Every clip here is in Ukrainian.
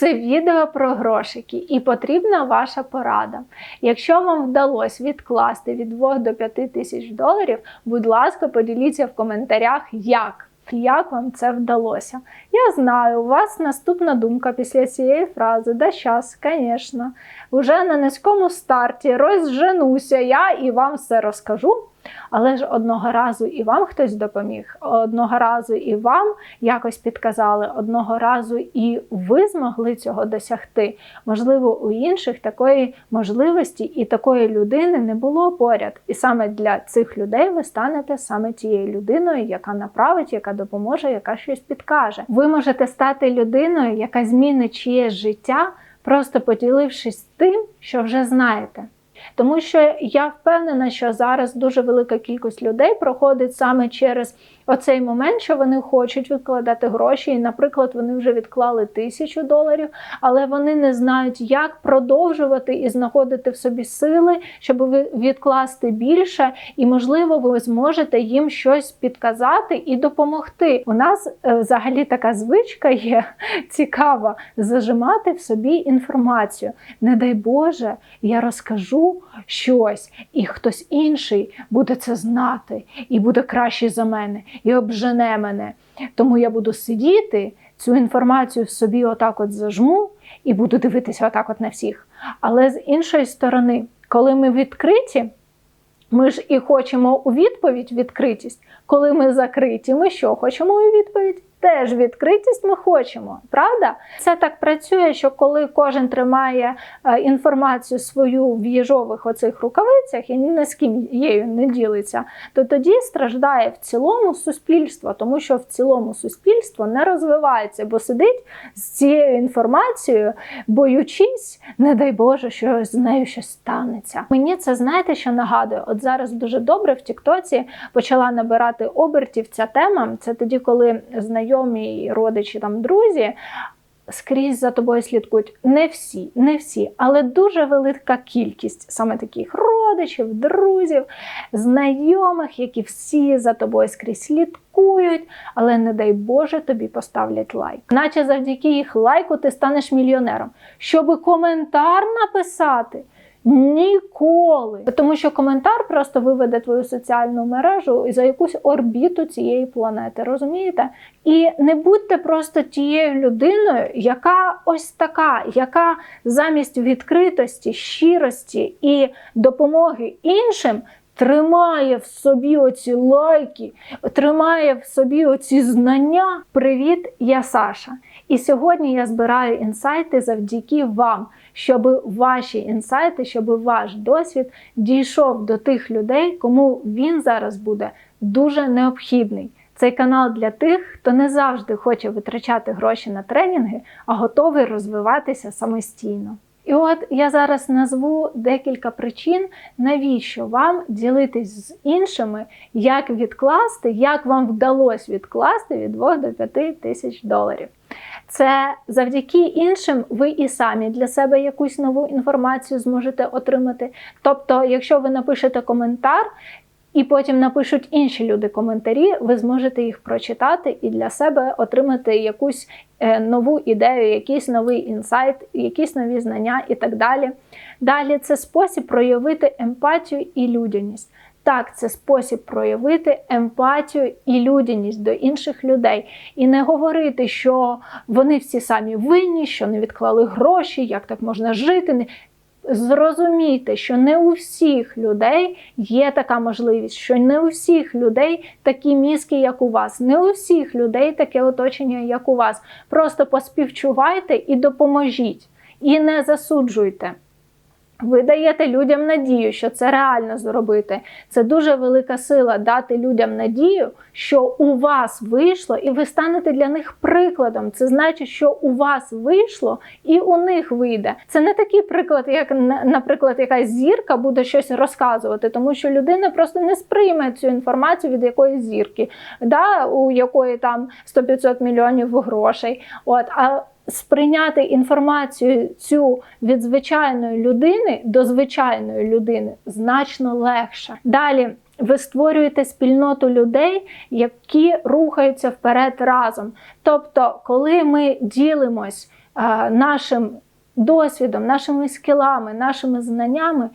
Це відео про грошики і потрібна ваша порада. Якщо вам вдалося відкласти від 2 до 5 тисяч доларів, будь ласка, поділіться в коментарях, як. Як вам це вдалося? Я знаю, у вас наступна думка після цієї фрази. Да щас, звісно. Уже на низькому старті розженуся я і вам все розкажу. Але ж одного разу і вам хтось допоміг, одного разу і вам якось підказали, одного разу і ви змогли цього досягти. Можливо, у інших такої можливості і такої людини не було поряд. І саме для цих людей ви станете саме тією людиною, яка направить, яка допоможе, яка щось підкаже. Ви можете стати людиною, яка змінить чиєсь життя, просто поділившись тим, що вже знаєте. Тому що я впевнена, що зараз дуже велика кількість людей проходить саме через оцей момент, що вони хочуть відкладати гроші. І, наприклад, вони вже відклали тисячу доларів, але вони не знають, як продовжувати і знаходити в собі сили, щоб відкласти більше, і, можливо, ви зможете їм щось підказати і допомогти. У нас е, взагалі така звичка є цікава зажимати в собі інформацію. Не дай Боже, я розкажу щось, і хтось інший буде це знати, і буде краще за мене, і обжене мене. Тому я буду сидіти, цю інформацію в собі отак от зажму і буду дивитися отак от на всіх. Але з іншої сторони, коли ми відкриті, ми ж і хочемо у відповідь відкритість. Коли ми закриті, ми що хочемо у відповідь? Теж відкритість ми хочемо, правда? Це так працює, що коли кожен тримає е, інформацію свою в їжових оцих рукавицях і ні з ким її не ділиться, то тоді страждає в цілому суспільство, тому що в цілому суспільство не розвивається, бо сидить з цією інформацією, боючись, не дай Боже, що з нею щось станеться. Мені це знаєте, що нагадує? От зараз дуже добре в Тіктоці почала набирати обертів ця тема. Це тоді, коли знайомі знайомі, родичі, там, друзі. Скрізь за тобою слідкують не всі, не всі, але дуже велика кількість саме таких родичів, друзів, знайомих, які всі за тобою скрізь слідкують, але не дай Боже тобі поставлять лайк. Наче завдяки їх лайку ти станеш мільйонером. Щоби коментар написати. Ніколи. Тому що коментар просто виведе твою соціальну мережу за якусь орбіту цієї планети. Розумієте? І не будьте просто тією людиною, яка ось така, яка замість відкритості, щирості і допомоги іншим. Тримає в собі оці лайки, тримає в собі оці знання. Привіт, я Саша. І сьогодні я збираю інсайти завдяки вам щоб ваші інсайти, щоб ваш досвід дійшов до тих людей, кому він зараз буде дуже необхідний. Цей канал для тих, хто не завжди хоче витрачати гроші на тренінги, а готовий розвиватися самостійно. І от я зараз назву декілька причин, навіщо вам ділитись з іншими, як відкласти, як вам вдалося відкласти від 2 до 5 тисяч доларів. Це завдяки іншим ви і самі для себе якусь нову інформацію зможете отримати. Тобто, якщо ви напишете коментар, і потім напишуть інші люди коментарі, ви зможете їх прочитати і для себе отримати якусь е, нову ідею, якийсь новий інсайт, якісь нові знання і так далі. Далі це спосіб проявити емпатію і людяність. Так, це спосіб проявити емпатію і людяність до інших людей. І не говорити, що вони всі самі винні, що не відклали гроші, як так можна жити. Зрозумійте, що не у всіх людей є така можливість, що не у всіх людей такі мізки, як у вас, не у всіх людей таке оточення, як у вас. Просто поспівчувайте і допоможіть, і не засуджуйте. Ви даєте людям надію, що це реально зробити. Це дуже велика сила дати людям надію, що у вас вийшло, і ви станете для них прикладом. Це значить, що у вас вийшло і у них вийде. Це не такий приклад, як, наприклад, якась зірка буде щось розказувати, тому що людина просто не сприйме цю інформацію від якоїсь зірки, да, у якої там 100-500 мільйонів грошей. От, а сприйняти інформацію цю від звичайної людини до звичайної людини значно легше. Далі. Ви створюєте спільноту людей, які рухаються вперед разом. Тобто, коли ми ділимось е, нашим досвідом, нашими скілами, нашими знаннями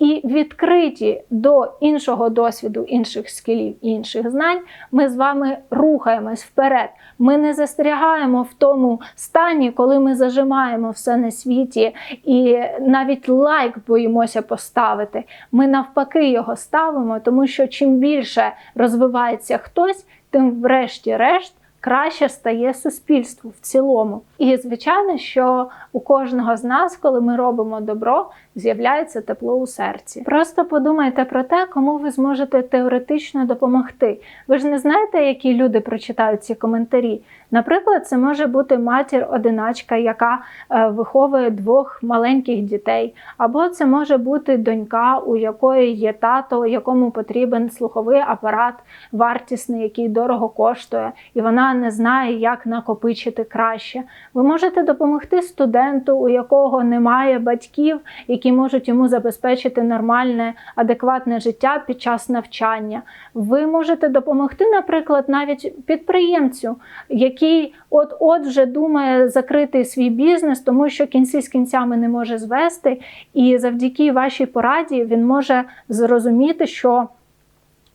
і відкриті до іншого досвіду, інших скілів інших знань, ми з вами рухаємось вперед. Ми не застрягаємо в тому стані, коли ми зажимаємо все на світі і навіть лайк боїмося поставити. Ми навпаки його ставимо, тому що чим більше розвивається хтось, тим, врешті-решт, краще стає суспільству в цілому. І звичайно, що у кожного з нас, коли ми робимо добро, з'являється тепло у серці. Просто подумайте про те, кому ви зможете теоретично допомогти. Ви ж не знаєте, які люди прочитають ці коментарі. Наприклад, це може бути матір-одиначка, яка е, виховує двох маленьких дітей, або це може бути донька, у якої є тато, якому потрібен слуховий апарат вартісний, який дорого коштує, і вона не знає, як накопичити краще. Ви можете допомогти студенту, у якого немає батьків, які можуть йому забезпечити нормальне, адекватне життя під час навчання. Ви можете допомогти, наприклад, навіть підприємцю, який от-от вже думає закрити свій бізнес, тому що кінці з кінцями не може звести, і завдяки вашій пораді він може зрозуміти, що.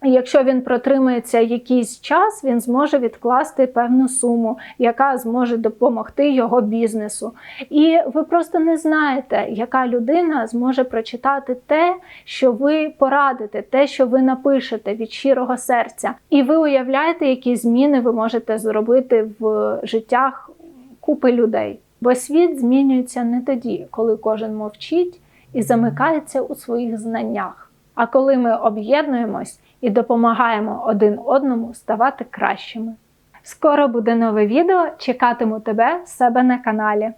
Якщо він протримається якийсь час, він зможе відкласти певну суму, яка зможе допомогти його бізнесу. І ви просто не знаєте, яка людина зможе прочитати те, що ви порадите, те, що ви напишете від щирого серця. І ви уявляєте, які зміни ви можете зробити в життях купи людей. Бо світ змінюється не тоді, коли кожен мовчить і замикається у своїх знаннях. А коли ми об'єднуємось і допомагаємо один одному ставати кращими. Скоро буде нове відео. Чекатиму тебе в себе на каналі.